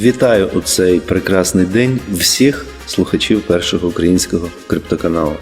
Вітаю у цей прекрасний день всіх слухачів першого українського криптоканалу.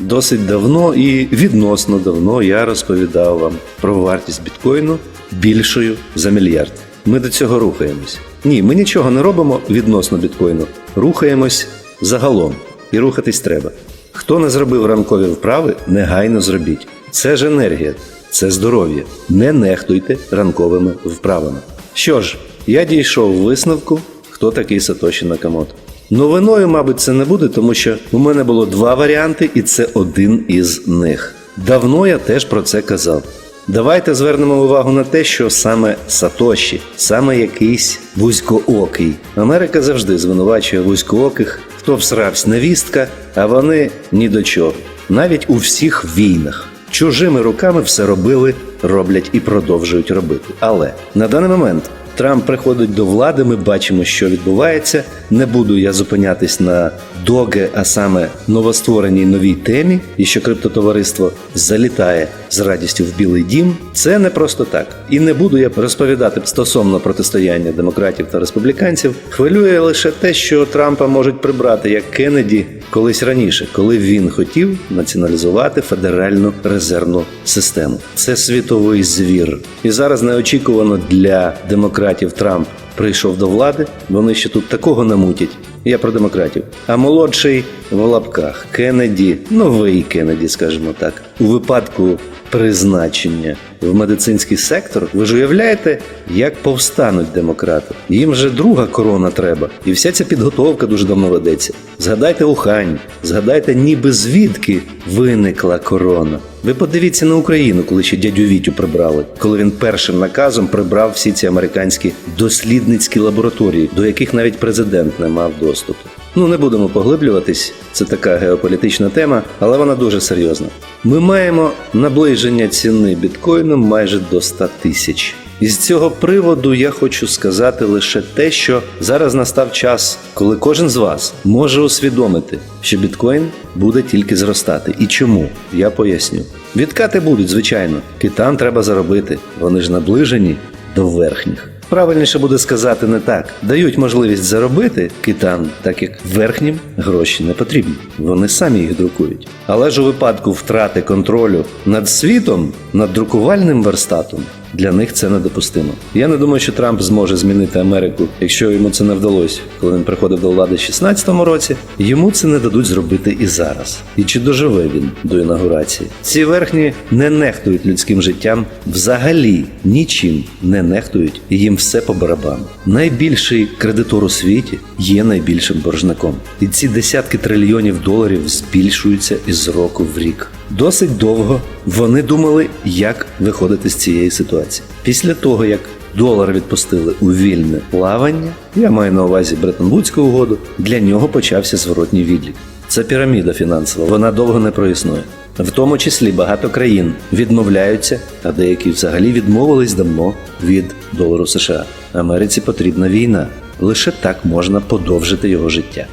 Досить давно і відносно давно я розповідав вам про вартість біткоїну більшою за мільярд. Ми до цього рухаємось. Ні, ми нічого не робимо відносно біткоїну. Рухаємось загалом. І рухатись треба. Хто не зробив ранкові вправи, негайно зробіть. Це ж енергія, це здоров'я. Не нехтуйте ранковими вправами. Що ж, я дійшов висновку, хто такий Сатоші Накамото. Новиною, мабуть, це не буде, тому що у мене було два варіанти, і це один із них. Давно я теж про це казав. Давайте звернемо увагу на те, що саме Сатоші, саме якийсь вузькоокий. Америка завжди звинувачує вузькооких, хто всравсь невістка, а вони ні до чого. Навіть у всіх війнах. Чужими руками все робили, роблять і продовжують робити. Але на даний момент Трамп приходить до влади. Ми бачимо, що відбувається. Не буду я зупинятись на доги, а саме новоствореній новій темі, і що криптотовариство залітає з радістю в Білий Дім. Це не просто так. І не буду я розповідати стосовно протистояння демократів та республіканців. Хвилює лише те, що Трампа можуть прибрати як Кеннеді колись раніше, коли він хотів націоналізувати федеральну резервну систему. Це світовий звір. І зараз неочікувано для демократів Трамп прийшов до влади. Вони ще тут такого намутять. Я про демократів. А молодший в лапках Кеннеді, новий Кеннеді, скажімо так, у випадку призначення в медицинський сектор, ви ж уявляєте, як повстануть демократи. Їм же друга корона треба, і вся ця підготовка дуже давно ведеться. Згадайте Ухань, згадайте, ніби звідки виникла корона. Ви подивіться на Україну, коли ще дядю Вітю прибрали, коли він першим наказом прибрав всі ці американські дослідницькі лабораторії, до яких навіть президент не мав доступу. Ну не будемо поглиблюватись, це така геополітична тема, але вона дуже серйозна. Ми маємо наближення ціни біткоїну майже до 100 тисяч. І з цього приводу я хочу сказати лише те, що зараз настав час, коли кожен з вас може усвідомити, що біткоін буде тільки зростати. І чому? Я поясню. Відкати будуть, звичайно. Китам треба заробити. Вони ж наближені до верхніх. Правильніше буде сказати не так. Дають можливість заробити китан, так як верхнім гроші не потрібні. Вони самі їх друкують. Але ж у випадку втрати контролю над світом, над друкувальним верстатом, для них це недопустимо. Я не думаю, що Трамп зможе змінити Америку, якщо йому це не вдалося, коли він приходив до влади в 16-му році. Йому це не дадуть зробити і зараз. І чи доживе він до інаугурації? Ці верхні не нехтують людським життям, взагалі нічим не нехтують, і їм все по барабану. Найбільший кредитор у світі є найбільшим боржником, і ці десятки трильйонів доларів збільшуються із року в рік. Досить довго вони думали, як виходити з цієї ситуації. Після того, як долар відпустили у вільне плавання, я маю на увазі Бреттон-Вудську угоду, для нього почався зворотній відлік. Це піраміда фінансова, вона довго не проіснує. В тому числі багато країн відмовляються, а деякі взагалі відмовились давно від долару США. Америці потрібна війна. Лише так можна подовжити його життя.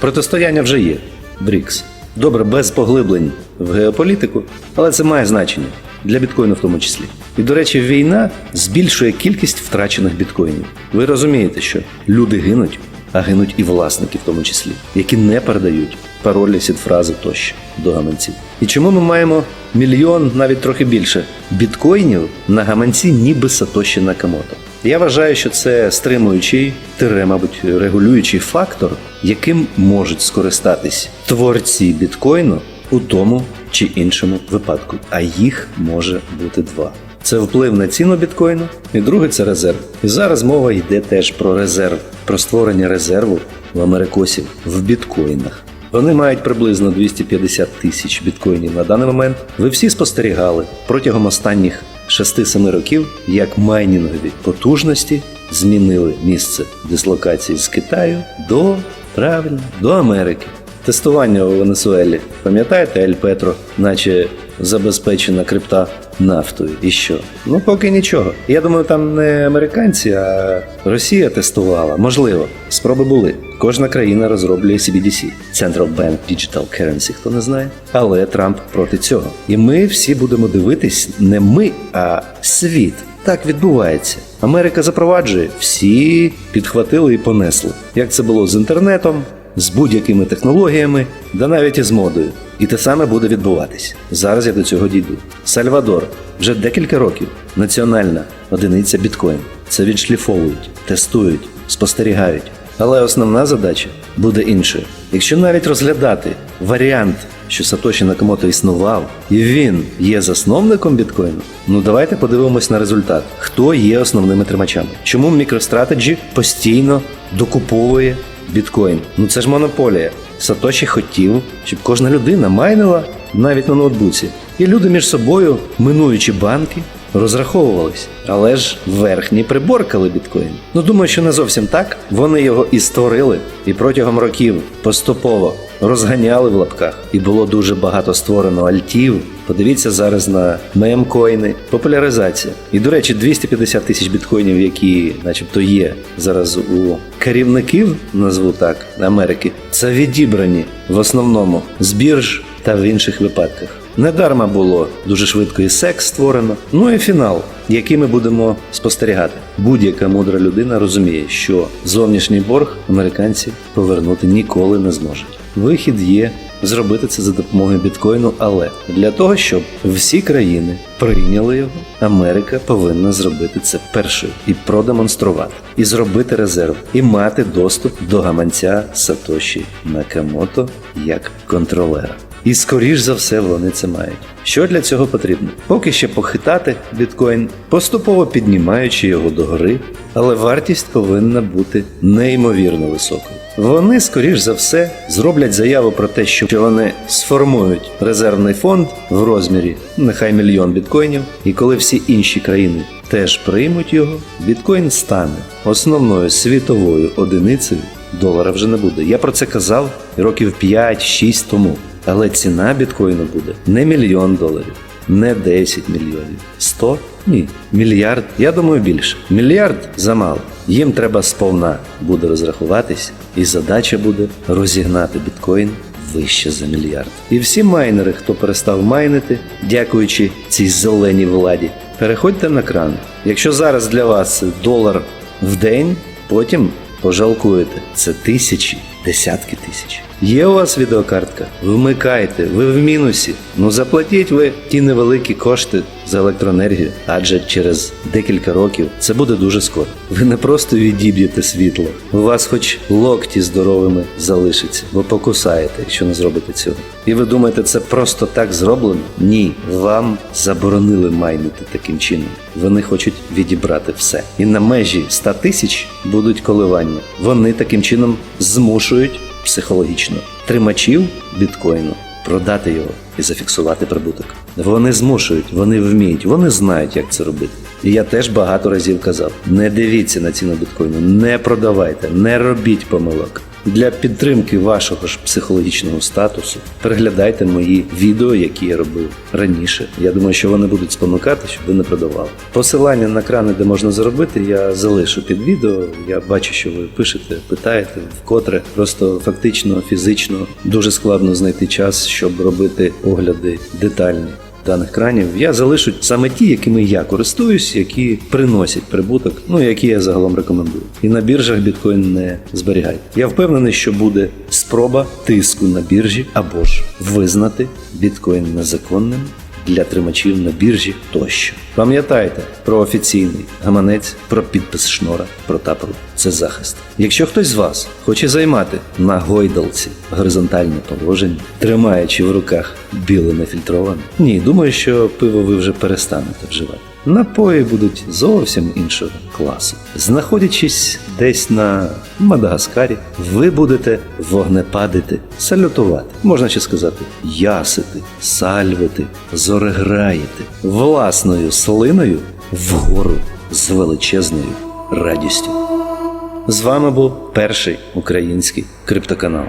Протистояння вже є. БРІКС. Добре, без поглиблень в геополітику, але це має значення для біткоїну в тому числі. І, до речі, війна збільшує кількість втрачених біткоїнів. Ви розумієте, що люди гинуть, а гинуть і власники в тому числі, які не передають паролі, сідфрази тощо до гаманців. І чому ми маємо мільйон, навіть трохи більше, біткоїнів на гаманці, ніби Сатоші Накамото? Я вважаю, що це стримуючий, тире, мабуть, регулюючий фактор, яким можуть скористатись творці біткоїну у тому чи іншому випадку. А їх може бути два. Це вплив на ціну біткоїну, і друге це резерв. І зараз мова йде теж про резерв, про створення резерву в америкосів в біткоїнах. Вони мають приблизно 250 тисяч біткоїнів на даний момент. Ви всі спостерігали протягом останніх 6-7 років, як майнінгові потужності змінили місце дислокації з Китаю до правильно до Америки. Тестування у Венесуелі. Пам'ятаєте, Ель Петро, наче забезпечена крипта нафтою. І що? Ну поки нічого. Я думаю, там не американці, а Росія тестувала. Можливо, спроби були. Кожна країна розроблює CBDC – Central Bank Digital Currency, хто не знає. Але Трамп проти цього. І ми всі будемо дивитись не ми, а світ. Так відбувається. Америка запроваджує, всі підхватили і понесли. Як це було з інтернетом, з будь-якими технологіями, да навіть із модою. І те саме буде відбуватись. Зараз я до цього дійду. Сальвадор вже декілька років національна одиниця біткоін. Це відшліфовують, тестують, спостерігають. Але основна задача буде іншою. Якщо навіть розглядати варіант, що Сатоші Накамото існував, і він є засновником біткоїну, ну давайте подивимось на результат. Хто є основними тримачами? Чому MicroStrategy постійно докуповує біткоін? Ну це ж монополія. Сатоші хотів, щоб кожна людина майнила навіть на ноутбуці. І люди між собою, минуючи банки, розраховувались. Але ж верхні приборкали біткоін. Ну думаю, що не зовсім так. Вони його і створили, і протягом років поступово розганяли в лапках. І було дуже багато створено альтів. Подивіться зараз на мемкоїни, популяризація. І до речі, 250 тисяч біткоїнів, які, начебто, є зараз у керівників, назву так, Америки, це відібрані в основному з бірж та в інших випадках. Недарма було дуже швидко і секс створено. Ну і фінал, який ми будемо спостерігати. Будь-яка мудра людина розуміє, що зовнішній борг американці повернути ніколи не зможуть. Вихід є зробити це за допомогою біткоїну, але для того, щоб всі країни прийняли його, Америка повинна зробити це першою і продемонструвати, і зробити резерв, і мати доступ до гаманця Сатоші Накамото як контролера. І скоріш за все вони це мають. Що для цього потрібно? Поки ще похитати біткоін, поступово піднімаючи його догори, але вартість повинна бути неймовірно високою. Вони, скоріш за все, зроблять заяву про те, що вони сформують резервний фонд в розмірі нехай мільйон біткоїнів, і коли всі інші країни теж приймуть його, біткоін стане основною світовою одиницею. Долара вже не буде. Я про це казав років 5-6 тому. Але ціна біткоїну буде не мільйон доларів, не 10 мільйонів. 100? Ні. Мільярд? Я думаю, більше. Мільярд замало. Їм треба сповна буде розрахуватись, і задача буде розігнати біткоін вище за мільярд. І всі майнери, хто перестав майнити, дякуючи цій зеленій владі, переходьте на кран. Якщо зараз для вас долар в день, потім пожалкуєте. Це тисячі, десятки тисяч. Є у вас відеокартка? Вмикайте, ви в мінусі. Ну заплатіть ви ті невеликі кошти за електроенергію, адже через декілька років це буде дуже скоро. Ви не просто відіб'єте світло, у вас хоч локті здоровими залишаться, бо покусаєте, якщо не зробите цього. І ви думаєте, це просто так зроблено? Ні, вам заборонили майнити таким чином. Вони хочуть відібрати все. І на межі 100 тисяч будуть коливання. Вони таким чином змушують психологічно тримачів біткоїну продати його і зафіксувати прибуток. Вони змушують, вони вміють, вони знають, як це робити. І я теж багато разів казав: не дивіться на ціну біткоїну, не продавайте, не робіть помилок. Для підтримки вашого ж психологічного статусу переглядайте мої відео, які я робив раніше. Я думаю, що вони будуть спонукати, щоб ви не продавали. Посилання на крани, де можна заробити, я залишу під відео. Я бачу, що ви пишете, питаєте вкотре. Просто фактично, фізично дуже складно знайти час, щоб робити огляди детальні даних кранів. Я залишу саме ті, якими я користуюсь, які приносять прибуток, ну які я загалом рекомендую. І на біржах біткоін не зберігайте. Я впевнений, що буде спроба тиску на біржі або ж визнати біткоін незаконним. Для тримачів на біржі тощо. Пам'ятайте про офіційний гаманець, про підпис шнора, про тапору. Це захист. Якщо хтось з вас хоче займати на гойдалці горизонтальне положення, тримаючи в руках біле нефільтроване, ні, думаю, що пиво ви вже перестанете вживати. Напої будуть зовсім іншого класу. Знаходячись десь на Мадагаскарі, ви будете вогнепадити, салютувати, можна ще сказати, ясити, сальвити, зореграєте власною слиною вгору з величезною радістю. З вами був перший український криптоканал.